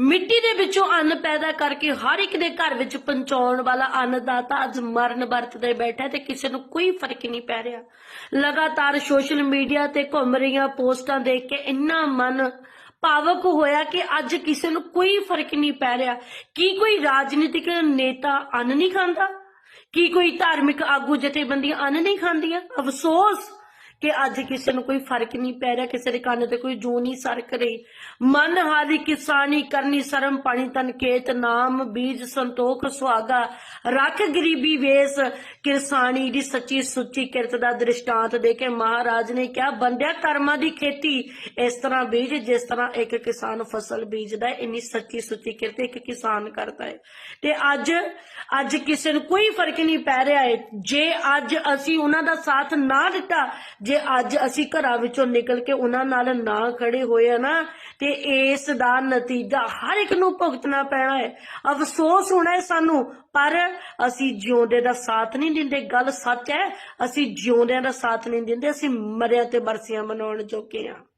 ਮਿੱਟੀ ਦੇ ਵਿੱਚੋਂ ਅੰਨ ਪੈਦਾ ਕਰਕੇ ਹਰ ਇੱਕ ਦੇ ਘਰ ਵਿੱਚ ਪਹੁੰਚਾਉਣ ਵਾਲਾ ਅੰਨਦਾਤਾ ਅੱਜ ਮਰਨ ਵਰਤ ਤੇ ਬੈਠਾ ਹੈ ਤੇ ਕਿਸੇ ਨੂੰ ਕੋਈ ਫ਼ਰਕ ਨਹੀਂ ਪੈ ਰਿਹਾ। ਲਗਾਤਾਰ ਸੋਸ਼ਲ ਮੀਡੀਆ ਤੇ ਘੁੰਮ ਰਹੀਆਂ ਪੋਸਟਾਂ ਦੇਖ ਕੇ ਇੰਨਾ ਮਨ ਭਾਵਕ ਹੋਇਆ ਕਿ ਅੱਜ ਕਿਸੇ ਨੂੰ ਕੋਈ ਫ਼ਰਕ ਨਹੀਂ ਪੈ ਰਿਹਾ। ਕੀ ਕੋਈ ਰਾਜਨੀਤਿਕ ਨੇਤਾ ਅੰਨ ਨਹੀਂ ਖਾਂਦਾ? ਕੀ ਕੋਈ ਧਾਰਮਿਕ ਆਗੂ ਜਥੇਬੰਦੀਆਂ ਅੰਨ ਨਹੀਂ ਖਾਂਦੀਆਂ? ਅਫਸੋਸ! ਕਿ ਅੱਜ ਕਿਸੇ ਨੂੰ ਕੋਈ ਫ਼ਰਕ ਨਹੀਂ ਪੈ ਰਿਹਾ, ਕਿਸੇ ਦੇ ਕੰਨ ਤੇ ਕੋਈ ਜੂ ਨਹੀਂ ਸਰਕ ਰਹੀ। ਮਨ ਹਾਰੀ ਕਿਸਾਨੀ ਕਰਨੀ ਸ਼ਰਮ ਪਾਣੀ ਤਨ ਖੇਤ, ਨਾਮ ਬੀਜ ਸੰਤੋਖ ਸੁਹਾਗਾ। ਰੱਖ ਗਰੀਬੀ ਵੇਸ ਕਿਰਸਾਨੀ ਦੀ ਸੱਚੀ ਸੁੱਚੀ ਕਿਰਤ ਦਾ ਦ੍ਰਿਸ਼ਟਾਂਤ ਦੇ ਕੇ ਮਹਾਰਾਜ ਨੇ ਕਿਹਾ, ਬੰਦਿਆ ਕਰਮਾਂ ਦੀ ਖੇਤੀ। ਇਸ ਤਰ੍ਹਾਂ ਬੀਜ, ਜਿਸ ਤਰ੍ਹਾਂ ਇੱਕ ਕਿਸਾਨ ਫਸਲ ਬੀਜਦਾ ਹੈ, ਇੰਨੀ ਸੱਚੀ ਸੁੱਚੀ ਕਿਰਤ ਇੱਕ ਕਿਸਾਨ ਕਰਦਾ ਹੈ। ਤੇ ਅੱਜ ਅੱਜ ਕਿਸੇ ਨੂੰ ਕੋਈ ਫ਼ਰਕ ਨਹੀਂ ਪੈ ਰਿਹਾ ਹੈ। ਜੇ ਅੱਜ ਅਸੀਂ ਉਹਨਾਂ ਦਾ ਸਾਥ ਨਾ ਦਿੱਤਾ ਜੇ ਅੱਜ ਅਸੀਂ ਘਰਾਂ ਵਿੱਚੋਂ ਨਿਕਲ ਕੇ ਉਹਨਾਂ ਨਾਲ ਨਾ ਖੜੇ ਹੋਏ ਆ ਨਾ, ਤੇ ਇਸ ਦਾ ਨਤੀਜਾ ਹਰ ਇੱਕ ਨੂੰ ਭੁਗਤਣਾ ਪੈਣਾ ਹੈ। ਅਫਸੋਸ ਹੋਣਾ ਹੈ ਸਾਨੂੰ, ਪਰ ਅਸੀਂ ਜਿਉਂਦੇ ਦਾ ਸਾਥ ਨਹੀਂ ਦਿੰਦੇ। ਗੱਲ ਸੱਚ ਹੈ, ਅਸੀਂ ਜਿਉਂਦਿਆਂ ਦਾ ਸਾਥ ਨਹੀਂ ਦਿੰਦੇ, ਅਸੀਂ ਮਰਿਆ ਤੇ ਬਰਸੀਆਂ ਮਨਾਉਣ ਜੋਗੇ ਹਾਂ।